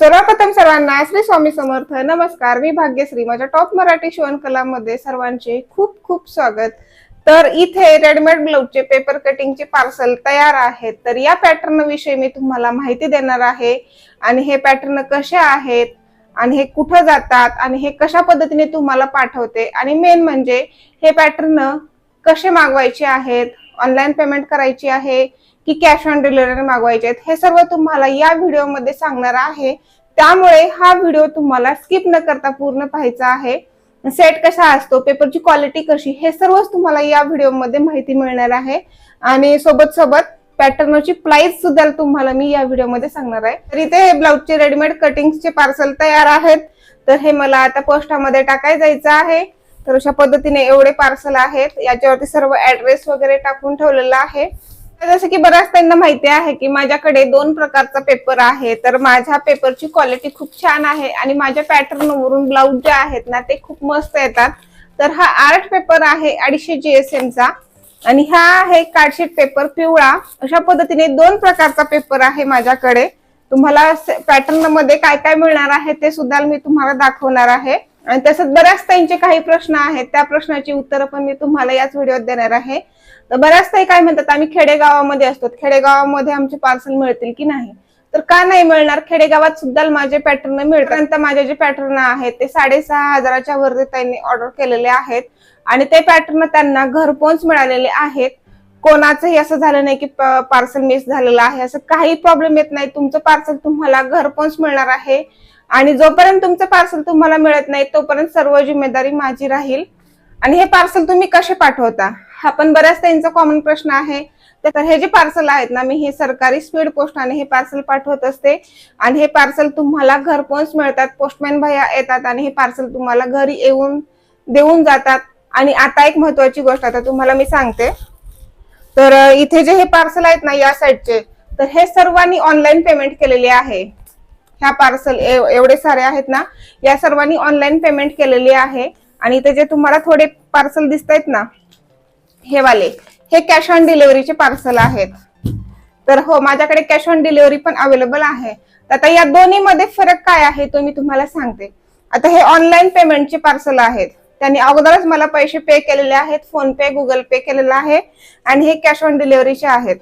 सर्वप्रथम सर्वांना श्री स्वामी समर्थ. नमस्कार. मी भाग्यश्री माझ्या टॉप मराठी शिवणकलामध्ये सर्वांचे खूप खूप स्वागत. तर इथे रेडमेड ब्लाऊजचे पेपर कटिंगचे पार्सल तयार आहेत. तर या पॅटर्न विषयी मी तुम्हाला माहिती देणार आहे. आणि हे पॅटर्न कसे आहेत? आणि हे कुठं जातात? आणि हे कशा पद्धतीने तुम्हाला पाठवते? आणि मेन म्हणजे हे पॅटर्न कसे मागवायचे आहेत? ऑनलाईन पेमेंट करायची आहे. की कॅश ऑन डिलिव्हरी मागवायचे आहेत. हे सर्व तुम्हाला या व्हिडिओमध्ये सांगणार आहे. त्यामुळे हा व्हिडिओ तुम्हाला स्किप न करता पूर्ण पाहायचा आहे. सेट कसा असतो पेपरची क्वालिटी कशी हे सर्वच तुम्हाला या व्हिडिओमध्ये माहिती मिळणार आहे. आणि सोबत सोबत पॅटर्नची प्राइस सुद्धा तुम्हाला मी या व्हिडिओमध्ये सांगणार आहे. तर इथे हे ब्लाऊजचे रेडीमेड कटिंगचे पार्सल तयार आहेत. तर हे मला आता पोस्टामध्ये टाकाय जायचं आहे. तर अशा पद्धतीने एवढे पार्सल आहेत. याच्यावरती सर्व ऍड्रेस वगैरे टाकून ठेवलेला आहे. जसं की बऱ्याच त्यांना माहिती आहे की माझ्याकडे दोन प्रकारचा पेपर आहे. तर माझ्या पेपरची क्वालिटी खूप छान आहे आणि माझ्या पॅटर्न वरून ब्लाऊज जे आहेत ना ते खूप मस्त येतात. तर हा आर्ट पेपर आहे अडीचशे जीएसएम चा. आणि हा आहे कार्डशीट पेपर पिवळा. अशा पद्धतीने दोन प्रकारचा पेपर आहे माझ्याकडे. तुम्हाला पॅटर्नमध्ये काय काय मिळणार आहे ते सुद्धा मी तुम्हाला दाखवणार आहे. आणि तसंच बऱ्याच त्यांचे काही प्रश्न आहेत. त्या प्रश्नाची उत्तरं पण मी तुम्हाला याच व्हिडिओत देणार आहे. तर बऱ्याच ताई काय म्हणतात आम्ही खेडेगावामध्ये असतो खेडेगावामध्ये आमचे पार्सल मिळतील की नाही? तर का नाही मिळणार? खेडेगावात सुद्धा माझे पॅटर्न मिळतात माझे जे पॅटर्न आहेत ते साडेसहा हजाराच्या वरती त्यांनी ऑर्डर केलेले आहेत. आणि ते पॅटर्न त्यांना घरपोच मिळालेले आहेत. कोणाचंही असं झालं नाही की पार्सल मिस झालेलं आहे. असं काही प्रॉब्लेम येत नाही. तुमचं पार्सल तुम्हाला घरपोच मिळणार आहे. आणि जोपर्यंत तुमचं पार्सल तुम्हाला मिळत नाही तोपर्यंत सर्व जिम्मेदारी माझी राहील. आणि हे पार्सल तुम्ही कसे पाठवता? हा पण बऱ्याच त्यांचा कॉमन प्रश्न आहे. तर हे जे पार्सल आहेत ना मी हे सरकारी स्पीड पोस्टाने हे पार्सल पाठवत असते. आणि हे पार्सल तुम्हाला घरपोच मिळतात पोस्टमॅन भैया येतात आणि हे पार्सल तुम्हाला घरी येऊन देऊन जातात. आणि आता एक महत्वाची गोष्ट आता तुम्हाला मी सांगते. तर इथे जे हे पार्सल आहेत ना या साईडचे तर हे सर्वांनी ऑनलाईन पेमेंट केलेले आहे. ह्या पार्सल एवढे सारे आहेत ना या सर्वांनी ऑनलाईन पेमेंट केलेली आहे. आणि इथे जे तुम्हाला थोडे पार्सल दिसत आहेत ना हे वाले हे कॅश ऑन डिलिव्हरीचे पार्सल आहेत. तर हो माझ्याकडे कॅश ऑन डिलिव्हरी पण अवेलेबल आहे. आता या दोन्ही मध्ये फरक काय आहे तो मी तुम्हाला सांगते. आता हे ऑनलाईन पेमेंटचे पार्सल आहेत. त्यांनी अगोदरच मला पैसे पे केलेले आहेत फोन पे गुगल पे केलेला आहे आणि हे कॅश ऑन डिलिव्हरीचे आहेत.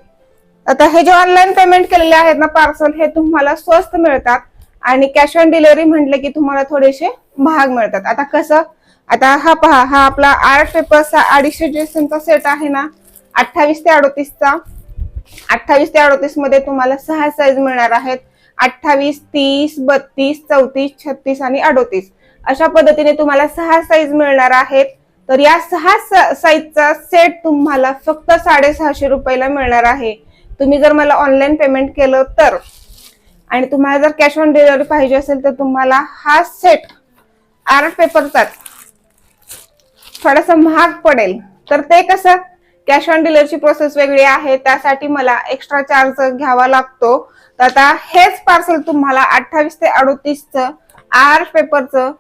आता हे जे ऑनलाईन पेमेंट केलेले आहेत ना पार्सल हे तुम्हाला स्वस्त मिळतात आणि कॅश ऑन डिलिव्हरी म्हटलं की तुम्हाला थोडेसे महाग मिळतात. आता कसं आता हा पहा हा आपला आर्ट पेपरचा अडीचशे ड्रेसिंगचा सेट आहे ना? अठ्ठावीस ते अडोतीसचा अठ्ठावीस ते अडोतीसमध्ये तुम्हाला सहा साईज मिळणार आहेत. अठ्ठावीस तीस बत्तीस चौतीस छत्तीस आणि अडोतीस. अशा पद्धतीने तुम्हाला सहा साईज मिळणार आहेत. तर या सहा साईजचा सेट तुम्हाला फक्त साडेसहाशे रुपयाला मिळणार आहे. तुम्ही जर मला ऑनलाईन पेमेंट केलं तर. आणि तुम्हाला जर कॅश ऑन डिलिव्हरी पाहिजे असेल तर तुम्हाला हा सेट आर्ट पेपरचाच थोडासा महाग पडेल. तर ते कसं? कॅश ऑन डिलिव्हरीची प्रोसेस वेगळी आहे. त्यासाठी मला एक्स्ट्रा चार्ज घ्यावा लागतो. तर आता हेच पार्सल तुम्हाला अठ्ठावीस ते अडोतीसचं आर्ट पेपरचं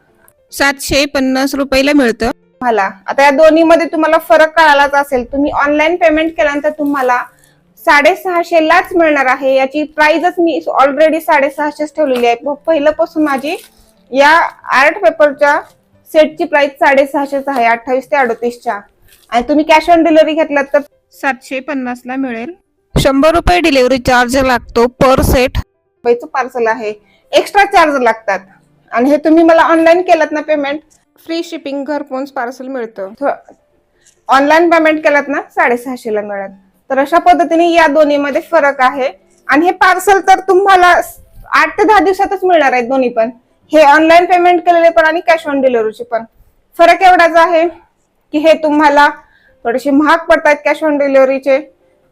सातशे पन्नास रुपयाला मिळतं. मला. आता या दोन्ही मध्ये तुम्हाला फरक कळालाच असेल. तुम्ही ऑनलाईन पेमेंट केल्यानंतर तुम्हाला साडेसहाशे लाच मिळणार आहे. याची प्राइसच मी ऑलरेडी साडेसहाशेच ठेवलेली आहे. पहिल्यापासून माझी या आर्ट पेपरच्या सेटची प्राइस साडेसहाशेच आहे अठ्ठावीस ते अडोतीसच्या. आणि तुम्ही कॅश ऑन डिलिव्हरी घेतलात तर सातशे पन्नास ला मिळेल. शंभर रुपये डिलिव्हरी चार्ज लागतो पर सेट रुपयाचं पार्सल आहे. एक्स्ट्रा चार्ज लागतात. आणि हे तुम्ही मला ऑनलाईन केलात ना पेमेंट फ्री शिपिंग घरपोच पार्सल मिळतं? ऑनलाईन पेमेंट केलात ना साडेसहाशेला मिळत तर अशा पद्धतीने या दोन्हीमध्ये फरक आहे. आणि हे पार्सल तर तुम्हाला आठ ते दहा दिवसातच मिळणार आहेत दोन्ही पण. हे ऑनलाईन पेमेंट केलेले पण आणि कॅश ऑन डिलिव्हरीचे पण. फरक एवढाच आहे की हे तुम्हाला थोडेसे महाग पडतात कॅश ऑन डिलिव्हरीचे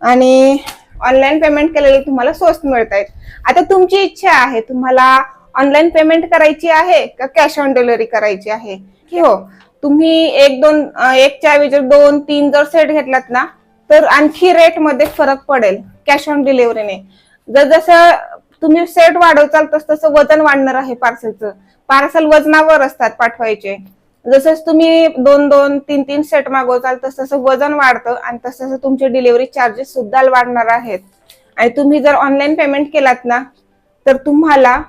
आणि ऑनलाईन पेमेंट केलेले तुम्हाला स्वस्त मिळत आहेत आता तुमची इच्छा आहे तुम्हाला ऑनलाईन पेमेंट करायची आहे का कॅश ऑन डिलिव्हरी करायची आहे? की हो तुम्ही एक दोन एकच्या ऐवजी जर दोन तीन जर सेट घेतलात ना तर आणखी रेटमध्ये फरक पडेल कॅश ऑन डिलिव्हरीने जर जसं तुम्ही सेट वाढवचाल तस तसं वजन वाढणार आहे पार्सलचं पार्सल वजनावर असतात पाठवायचे. जसं तुम्ही दोन दोन तीन तीन सेट मागवचाल तस तसं वजन वाढतं आणि तस तसं तुमचे डिलिव्हरी चार्जेस सुद्धा वाढणार आहेत. आणि तुम्ही जर ऑनलाईन पेमेंट केलात ना तर तुम्हाला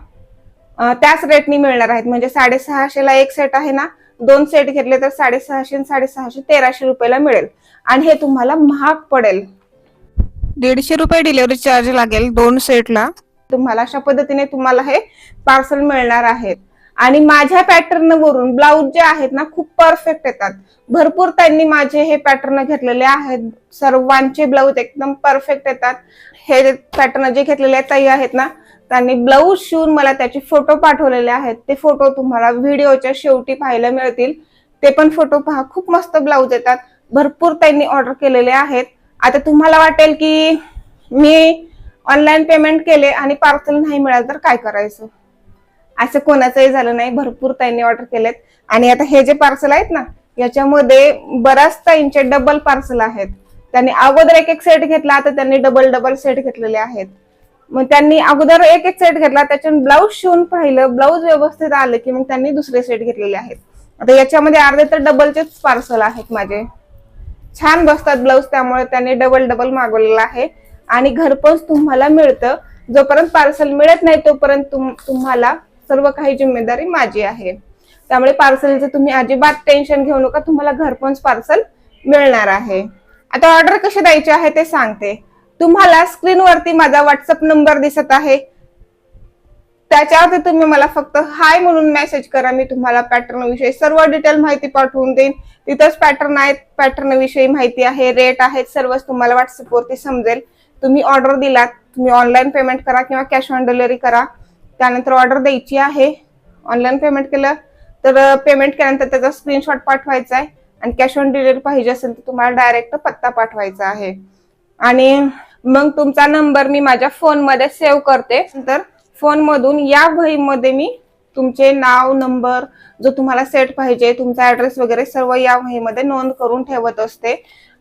त्याच रेटनी मिळणार आहेत. म्हणजे साडेसहाशेला एक सेट आहे ना दोन सेट घेतले तर साडेसहाशे आणि साडेसहाशे तेराशे रुपयाला मिळेल. आणि हे तुम्हाला महाग पडेल. दीडशे रुपये डिलिव्हरी चार्ज लागेल दोन सेटला तुम्हाला अशा पद्धतीने तुम्हाला हे पार्सल मिळणार आहेत. आणि माझ्या पॅटर्न वरून ब्लाऊज जे आहेत ना खूप परफेक्ट येतात. भरपूर त्यांनी माझे हे पॅटर्न घेतलेले आहेत. सर्वांचे ब्लाऊज एकदम परफेक्ट येतात. हे पॅटर्न जे घेतलेले ताई आहेत ना त्यांनी ब्लाऊज शिवून मला त्याचे फोटो पाठवलेले आहेत. ते फोटो तुम्हाला व्हिडिओच्या शेवटी पाहायला मिळतील. ते पण फोटो पहा. खूप मस्त ब्लाऊज येतात. भरपूर त्यांनी ऑर्डर केलेले आहेत. आता तुम्हाला वाटेल की मी ऑनलाईन पेमेंट केले आणि पार्सल नाही मिळालं तर काय करायचं? असं कोणाचंही झालं नाही. भरपूर त्यांनी ऑर्डर केलेत. आणि आता हे जे पार्सल आहेत ना याच्यामध्ये बऱ्याच ताईंचे डबल पार्सल आहेत. त्यांनी अगोदर एक एक सेट घेतला आता त्यांनी डबल डबल सेट घेतलेले आहेत. मग त्यांनी अगोदर एक एक सेट घेतला त्याच्यात ब्लाऊज शिवून पाहिलं ब्लाऊज व्यवस्थित आलं की मग त्यांनी दुसरे सेट घेतलेले आहेत. आता याच्यामध्ये अर्धे तर डबलचेच पार्सल आहेत माझे. छान बसतात ब्लाऊज त्यामुळे त्यांनी डबल डबल मागवलेला आहे. आणि घरपोच तुम्हाला मिळतं. जोपर्यंत पार्सल मिळत नाही तोपर्यंत तुम- तुम्हाला सर्व काही जिम्मेदारी माझी आहे. त्यामुळे पार्सलचं तुम्ही अजिबात टेन्शन घेऊ नका. तुम्हाला घरपोच पार्सल मिळणार आहे. आता ऑर्डर कशी द्यायची आहे ते सांगते. तुम्हाला स्क्रीनवरती माझा व्हॉट्सअप नंबर दिसत आहे. त्याच्यावरती तुम्ही मला फक्त हाय म्हणून मेसेज करा. मी तुम्हाला पॅटर्न विषयी सर्व डिटेल माहिती पाठवून देईन. तिथंच पॅटर्न आहेत. पॅटर्न विषयी माहिती आहे. रेट आहेत. सर्वच तुम्हाला व्हॉट्सअपवरती समजेल. तुम्ही ऑर्डर दिलात तुम्ही ऑनलाईन पेमेंट करा किंवा कॅश ऑन डिलिव्हरी करा. त्यानंतर ऑर्डर द्यायची आहे. ऑनलाईन पेमेंट केलं तर पेमेंट केल्यानंतर त्याचा स्क्रीनशॉट पाठवायचा आहे. आणि कॅश ऑन डिलिव्हरी पाहिजे असेल तर तुम्हाला डायरेक्ट पत्ता पाठवायचा आहे. आणि मग तुमचा नंबर मी माझ्या फोनमध्ये सेव्ह करते. नंतर फोनमधून या वहीमध्ये मी तुमचे नाव नंबर जो तुम्हाला सेट पाहिजे तुमचा ऍड्रेस वगैरे सर्व या वहीमध्ये नोंद करून ठेवत असते.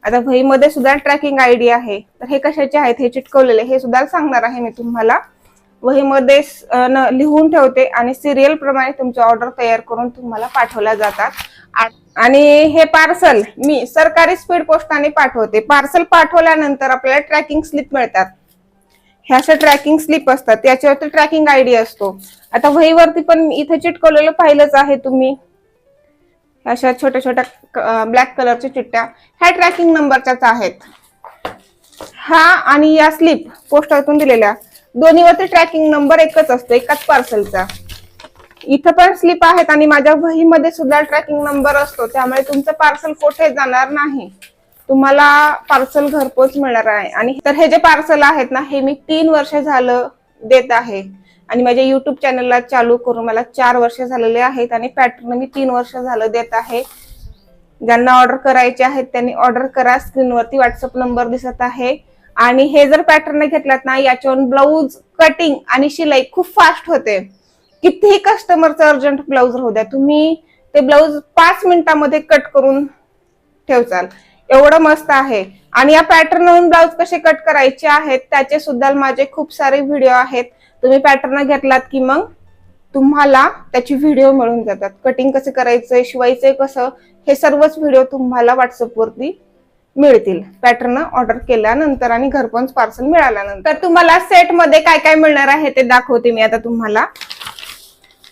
आता वहीमध्ये सुद्धा ट्रॅकिंग आय डी आहे. तर हे कशाचे आहेत? हे चिटकवलेले. हे सुद्धा सांगणार आहे मी तुम्हाला. वहीमध्ये लिहून ठेवते आणि सिरियल प्रमाणे तुमची ऑर्डर तयार करून तुम्हाला पाठवल्या जातात. आणि हे पार्सल मी सरकारी स्पीड पोस्टाने पाठवते. पार्सल पाठवल्यानंतर आपल्याला ट्रॅकिंग स्लिप मिळतात. ह्या अशा ट्रॅकिंग स्लिप असतात. त्याच्यावरती ट्रॅकिंग आयडी असतो. आता वहीवरती पण इथे चिटकवलेलं पाहिलंच आहे तुम्ही. अशा छोट्या छोट्या ब्लॅक कलरच्या चिट्ट्या ह्या ट्रॅकिंग नंबरच्याच आहेत. हा आणि या स्लिप पोस्टातून दिलेल्या. दोन्हीवरती ट्रॅकिंग नंबर एकच असतो एकाच पार्सलचा इथं पण स्लिप आहेत आणि माझ्या वहीमध्ये सुद्धा ट्रॅकिंग नंबर असतो. त्यामुळे तुमचं पार्सल कुठे जाणार नाही. तुम्हाला पार्सल घरपोच मिळणार आहे. आणि तर हे जे पार्सल आहेत ना हे मी तीन वर्ष झालं देत आहे. आणि माझ्या युट्यूब चॅनलला चालू करून मला चार वर्ष झालेले आहेत आणि पॅटर्न मी तीन वर्ष झालं देत आहे. ज्यांना ऑर्डर करायचे आहेत त्यांनी ऑर्डर करा. स्क्रीनवरती व्हॉट्सअप नंबर दिसत आहे. आणि हे जर पॅटर्न घेतलात ना याच्यावरून ब्लाऊज कटिंग आणि शिलाई खूप फास्ट होते. कितीही कस्टमरचं अर्जंट ब्लाऊज राहू द्या तुम्ही ते ब्लाऊज पाच मिनिटामध्ये कट करून ठेवचाल. एवढं मस्त आहे. आणि या पॅटर्नवरून ब्लाऊज कसे कट करायचे आहेत त्याचे सुद्धा माझे खूप सारे व्हिडिओ आहेत. तुम्ही पॅटर्न घेतलात की मग तुम्हाला त्याची व्हिडिओ मिळून जातात. कटिंग कसं करायचंय शिवायचंय कसं हे सर्वच व्हिडिओ तुम्हाला व्हॉट्सअपवरती मिळतील. पॅटर्न ऑर्डर केल्यानंतर आणि घरपोच पार्सल मिळाल्यानंतर. तर तुम्हाला सेटमध्ये काय काय मिळणार आहे ते दाखवते मी आता तुम्हाला.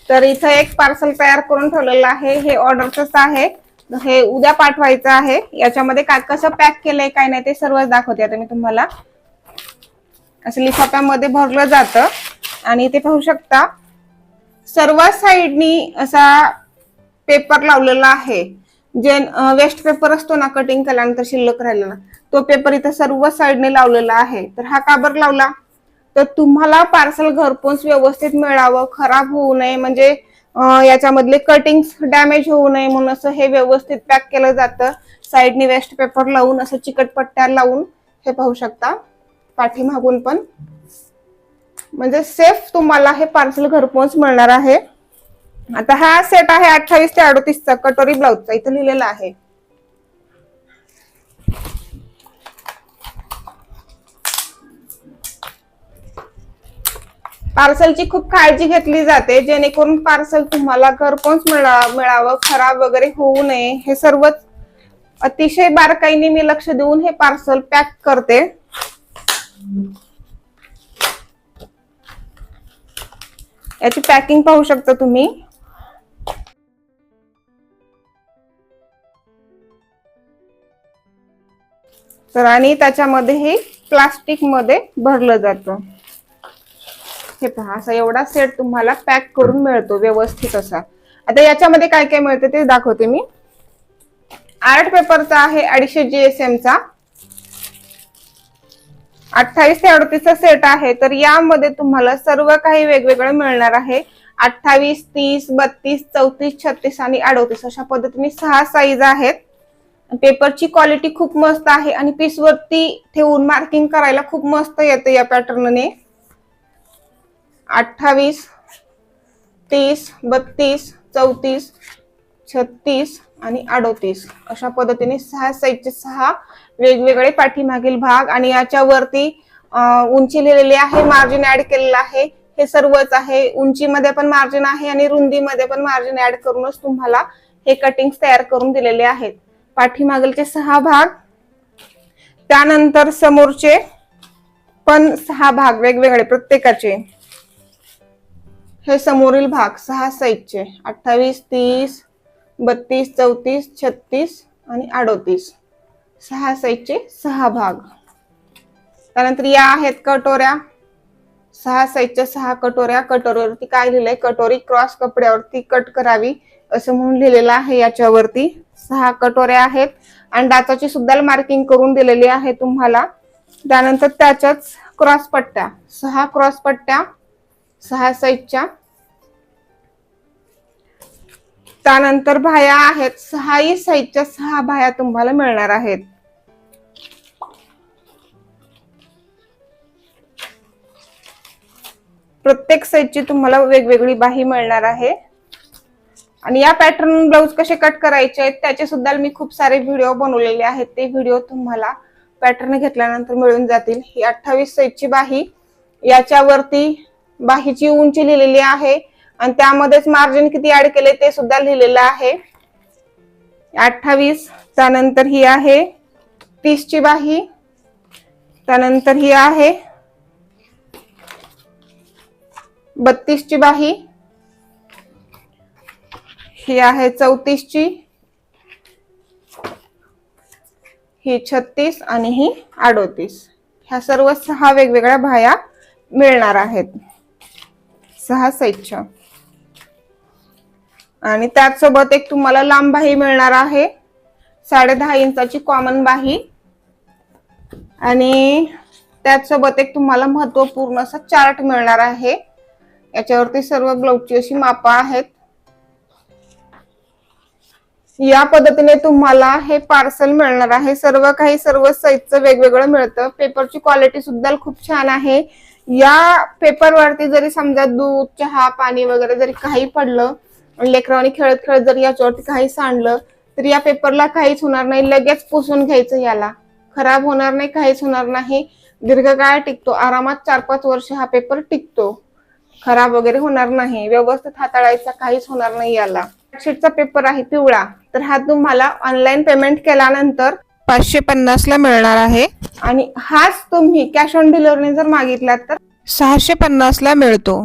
तर इथं एक पार्सल तयार करून ठेवलेलं आहे. हे ऑर्डरचंच आहे हे उद्या पाठवायचं आहे. याच्यामध्ये काय कसं पॅक केलंय काय नाही ते सर्वच दाखवते आता मी तुम्हाला. असं लिफाफ्यामध्ये भरलं जातं. आणि इथे पाहू शकता सर्व साईडनी असा पेपर लावलेला आहे. जे वेस्ट पेपर असतो ना कटिंग केल्यानंतर शिल्लक राहिलेला तो पेपर इथं सर्व साईडने लावलेला आहे. तर हा काबर लावला? तर तुम्हाला पार्सल घरपोच व्यवस्थित मिळावं खराब होऊ नये म्हणजे याच्यामधले कटिंग्स डॅमेज होऊ नये म्हणून असं हे व्यवस्थित पॅक केलं जातं. साईडने वेस्ट पेपर लावून असं चिकटपट्ट्या लावून हे पाहू शकता पाठीमागून पण. म्हणजे सेफ तुम्हाला हे पार्सल घरपोच मिळणार आहे. आता हा सेट आहे अठ्ठावीस ते अडतीसचा कटोरी ब्लाउजचा इथं लिहिलेला आहे. पार्सलची खूप काळजी घेतली जाते. जेणेकरून पार्सल तुम्हाला घरपोच मिळा मिळावं खराब वगैरे होऊ नये. हे सर्वच अतिशय बारकाईने मी लक्ष देऊन हे पार्सल पॅक करते. याची पॅकिंग पाहू शकता तुम्ही. तर आणि त्याच्यामध्ये हे प्लास्टिकमध्ये भरलं जातं. हे पहा असा एवढा सेट तुम्हाला पॅक करून मिळतो व्यवस्थित असा. आता याच्यामध्ये काय काय मिळतं ते दाखवते मी. आर्ट पेपरचा आहे अडीचशे जीएसएम चा. अठ्ठावीस ते अडतीसचा सेट आहे तर यामध्ये तुम्हाला सर्व काही वेगवेगळं मिळणार आहे. अठ्ठावीस तीस बत्तीस चौतीस छत्तीस आणि अडतीस अशा पद्धतीने सहा साईज आहेत. पेपरची क्वालिटी खूप मस्त आहे आणि पीसवरती ठेवून मार्किंग करायला खूप मस्त येतं या पॅटर्नने अठ्ठावीस तीस बत्तीस चौतीस छत्तीस आणि अडोतीस. अशा पद्धतीने सहा साईजचे सहा वेगवेगळे पाठीमागील भाग आणि याच्यावरती उंची लिहिलेली आहे मार्जिन ऍड केलेलं आहे. हे सर्वच आहे. उंचीमध्ये पण मार्जिन आहे आणि रुंदीमध्ये पण मार्जिन ऍड करूनच तुम्हाला हे कटिंग्स तयार करून दिलेले आहेत. पाठीमागलचे सहा भाग त्यानंतर समोरचे पण सहा भाग वेगवेगळे प्रत्येकाचे. हे समोरील भाग सहा साईजचे. अठ्ठावीस तीस बत्तीस चौतीस छत्तीस आणि अडोतीस. सहा साईजचे सहा भाग. त्यानंतर या आहेत कटोऱ्या. सहा साईजच्या सहा कटोऱ्या. कटोरीवरती काय लिहिलंय? कटोरी क्रॉस कपड्यावरती कट करावी असं म्हणून लिहिलेलं आहे याच्यावरती. सहा कटोऱ्या आहेत. आणि डाचाची सुद्धा मार्किंग करून दिलेली आहे तुम्हाला. त्यानंतर त्याच्याच क्रॉस पट्ट्या. सहा क्रॉस पट्ट्या. सहा साईजच्या त्यानंतर भाया आहेत. सहाही साईजच्या सहा भाया तुम्हाला मिळणार आहेत. प्रत्येक साईजची तुम्हाला वेगवेगळी बाही मिळणार आहे. आणि या पॅटर्न ब्लाऊज कसे कट करायचे आहेत त्याचे सुद्धा मी खूप सारे व्हिडिओ बनवलेले आहेत. ते व्हिडिओ तुम्हाला पॅटर्न घेतल्यानंतर मिळून जातील. ही अठ्ठावीस साईजची बाही याच्यावरती बाहीची उंची लिहिलेली आहे. आणि त्यामध्येच मार्जिन किती ऍड केले ते सुद्धा लिहिलेलं आहे. अठ्ठावीस त्यानंतर ही आहे. तीसची बाही त्यानंतर ही आहे. बत्तीसची बाही ही आहे चौतीसची. ही छत्तीस आणि ही अडोतीस. ह्या सर्व सहा वेगवेगळ्या भाया मिळणार आहेत. सहा सैच्छा आणि त्याचसोबत एक तुम्हाला लांब बाही मिळणार आहे. साडे दहा इंचाची कॉमन बाही. आणि त्याचसोबत एक तुम्हाला महत्त्वपूर्ण असा चार्ट मिळणार आहे. याच्यावरती सर्व ब्लाऊजची अशी मापा आहेत. या पद्धतीने तुम्हाला हे पार्सल मिळणार आहे. सर्व काही सर्व साईजचं वेगवेगळं मिळतं. पेपरची क्वालिटी सुद्धा खूप छान आहे. या पेपरवरती जरी समजा दूध चहा पाणी वगैरे जरी काही पडलं आणि लेकरांनी खेळत खेळत जर याच्यावरती काही सांडलं तर या पेपरला काहीच होणार नाही. लगेच पुसून घ्यायचं याला. खराब होणार नाही काहीच होणार नाही. दीर्घकाळ टिकतो. आरामात चार पाच वर्ष हा पेपर टिकतो. खराब वगैरे होणार नाही. व्यवस्थित हाताळायचा काहीच होणार नाही याला. शीटचा पेपर आहे पिवळा. तर हा तुम्हाला ऑनलाईन पेमेंट केल्यानंतर पाचशे पन्नास ला मिळणार आहे. आणि हाच तुम्ही कॅश ऑन डिलिव्हरी जर मागितला तर सहाशे पन्नास ला मिळतो.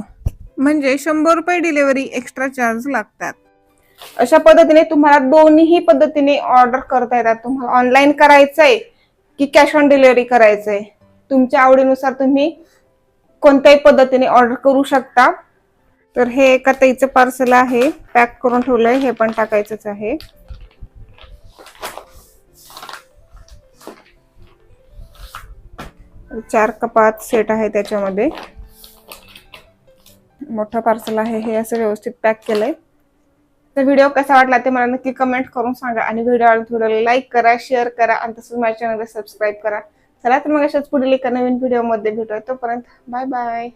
म्हणजे शंभर रुपये डिलिव्हरी एक्स्ट्रा चार्ज लागतात. अशा पद्धतीने तुम्हाला दोन्ही पद्धतीने ऑर्डर करता येतात. तुम्हाला ऑनलाईन करायचंय की कॅश ऑन डिलिव्हरी करायचंय. तुमच्या आवडीनुसार तुम्ही कोणत्याही पद्धतीने ऑर्डर करू शकता. तर हे एका ताईचं पार्सल आहे. पॅक करून ठेवलंय. हे पण टाकायचंच आहे. चार कपात सेट आहे त्याच्यामध्ये. मोठं पार्सल आहे हे असं व्यवस्थित पॅक केलंय. तर व्हिडिओ कसा वाटला ते मला नक्की कमेंट करून सांगा आणि व्हिडिओ व्हिडिओला लाईक करा शेअर करा आणि तसंच माझ्या चॅनलला सबस्क्राईब करा. चला तर मग अशाच पुढील एका नवीन व्हिडिओमध्ये भेटूया. तोपर्यंत बाय बाय